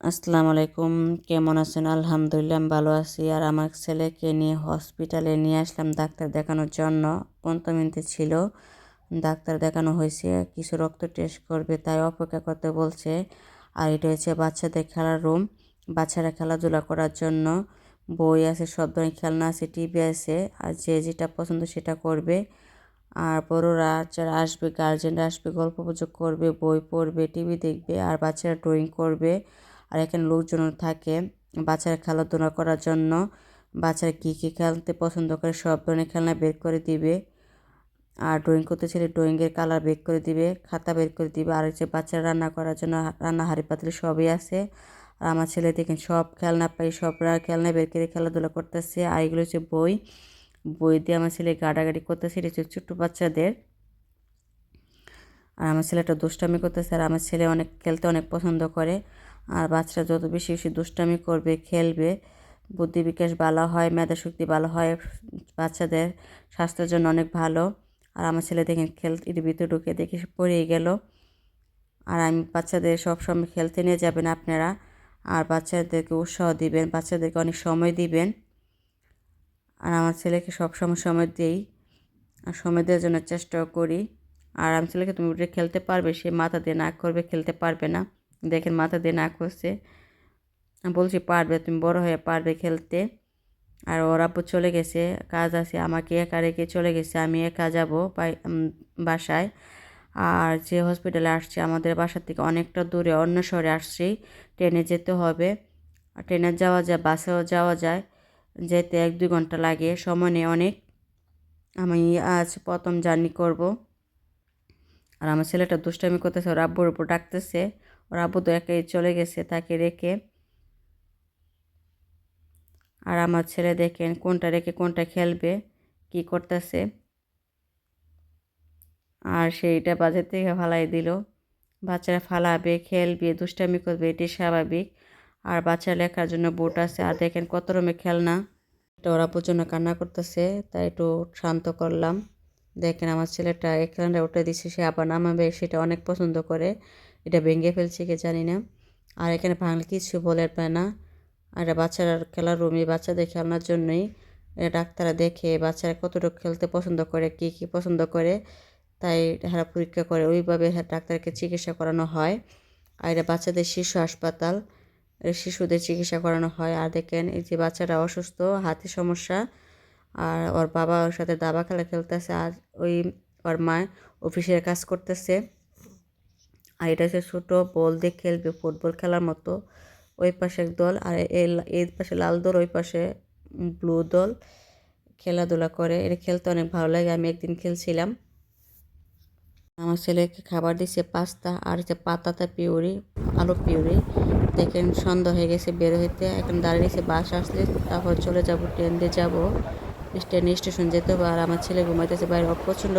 আসসালামু আলাইকুম। কেমন আছেন? আলহামদুলিল্লাহ আমি ভালো আছি। আর আমার ছেলেকে নিয়ে হসপিটালে নিয়ে আসলাম ডাক্তার দেখানোর জন্য। পনেরো মিনিটে ছিল। ডাক্তার দেখানো হয়েছে, কিছু রক্ত টেস্ট করবে, তাই অপেক্ষা করতে বলছে। আর এটা হচ্ছে বাচ্চাদের খেলার রুম বাচ্চারা খেলাধুলা করার জন্য বই আছে, সব ধরনের খেলনা আছে টিভি আছে। আর যে যেটা পছন্দ সেটা করবে। আর বড়োরা যারা আসবে গার্জেনরা আসবে, গল্প করবে, বই পড়বে টিভি দেখবে, আর বাচ্চারা ড্রয়িং করবে। আর এখানে লোকজন থাকে বাচ্চারা খেলাধুলা করার জন্য। বাচ্চারা কী কী খেলতে পছন্দ করে সব ধরনের খেলনা বের করে দিবে। আর ড্রয়িং করতে ছেলে ড্রয়িংয়ের কালার বের করে দিবে, খাতা বের করে দিবে। আর হচ্ছে বাচ্চারা রান্না করার জন্য রান্না হাঁড়ি পাতিল সবই আছে। আর আমার ছেলে দেখেন সব খেলনা পাই সব খেলনা বের করে খেলাধুলা করতেছে। আর এগুলো হচ্ছে বই। বই দিয়ে আমার ছেলে গাড়াগাড়ি করতেছে, এটা হচ্ছে ছোট্টো বাচ্চাদের। আর আমার ছেলেটা দুষ্টামি করতেছে। আর আমার ছেলে অনেক খেলতে অনেক পছন্দ করে। আর বাচ্চারা যত বেশি বেশি দুষ্টামি করবে, খেলবে, বুদ্ধি বিকাশ ভালো হয়, মেধা শক্তি ভালো হয়, বাচ্চাদের স্বাস্থ্যের জন্য অনেক ভালো। আর আমার ছেলে দেখেন খেল এর ভিতরে ঢুকে দেখে পড়িয়ে গেল। আর আমি বাচ্চাদের সব সময় খেলতে নিয়ে যাবেন আপনারা। আর বাচ্চাদেরকে উৎসাহ দিবেন, বাচ্চাদেরকে অনেক সময় দিবেন। আর আমার ছেলেকে সব সময় দিই, আর সময় দেওয়ার জন্য চেষ্টাও করি। আর আমি ছেলেকে তুমি উঠে খেলতে পারবে, সে মাথা দিয়ে নাক করবে, খেলতে পারবে না। দেখেন মাথা দিয়ে নাক করছে বলছি, পারবে, তুমি বড় হয়ে পারবে খেলতে। আর ওর চলে গেছে, কাজ আছে, আমাকে একা রেখে চলে গেছে, আমি একা যাব বাসায়। আর যে হসপিটালে আসছে, আমাদের বাসা থেকে অনেকটা দূরে, অন্য শহরে আসছি, ট্রেনে যেতে হবে। আর ট্রেনে যাওয়া যায়, বাসেও যাওয়া যায়, যেতে এক দুই ঘণ্টা লাগে, সময় নেই অনেক। আমি আজ প্রথম জার্নি করব। আর আমার ছেলেটা দুষ্টামি করতেছে, ওর আব্বুর উপর ডাকতেছে। ওর আব্বু তো চলে গেছে তাকে রেখে। আর আমার ছেলে দেখেন কোনটা রেখে কোনটা খেলবে, কি করতেছে। আর সেইটা বাজার থেকে ফালাই দিল। বাচ্চারা ফালাবে, খেলবে, দুষ্টামি করবে এটি স্বাভাবিক। আর বাচ্চা লেখার জন্য বোট আছে। আর দেখেন কত রকমের খেলনা। এটা ওরা জন্য কান্না করতেছে, তাই একটু শান্ত করলাম। দেখেন আমার ছেলেটা এই খেলনাটা উঠে দিচ্ছে সে আবার নামাবে, সেটা অনেক পছন্দ করে। এটা ভেঙে ফেলছে কি জানি না। আর এখানে ভাঙলে কিছু বলে পায় না। আর এটা বাচ্চারা খেলার রুমে বাচ্চাদের খেলনার জন্যই এটা ডাক্তাররা দেখে বাচ্চারা কতটুকু খেলতে পছন্দ করে, কি কি পছন্দ করে, তাই হারা পরীক্ষা করে। ওইভাবে ডাক্তারকে চিকিৎসা করানো হয়। আর এটা বাচ্চাদের শিশু হাসপাতাল শিশুদের চিকিৎসা করানো হয়। আর দেখেন এই যে বাচ্চারা অসুস্থ, হাতে সমস্যা আর ওর বাবা ওর সাথে দাবা খেলা খেলতেছে আর ওই ওর মা অফিসের কাজ করতেছে। আর এটা হচ্ছে ছোটো বল দিয়ে খেলবে, ফুটবল খেলার মতো। ওই পাশে এক দল আর এই পাশে লাল দল, ওই পাশে ব্লু দল খেলাধুলা করে। এটা খেলতে অনেক ভালো লাগে, আমি একদিন খেলছিলাম। আমার ছেলেকে খাবার দিছে, পাস্তা আর হচ্ছে পাতাতা পিউরি, আলু পিউরি। দেখেন সন্ধ্যা হয়ে গেছে বের হইতে, এখন দাঁড়িয়েছে বাস আসলে তারপর চলে যাব, ট্রেন দিয়ে যাব। স্টেশন যেতে হবে। আর আমার ছেলে ঘুমাইতেছে বাইরে। প্রচণ্ড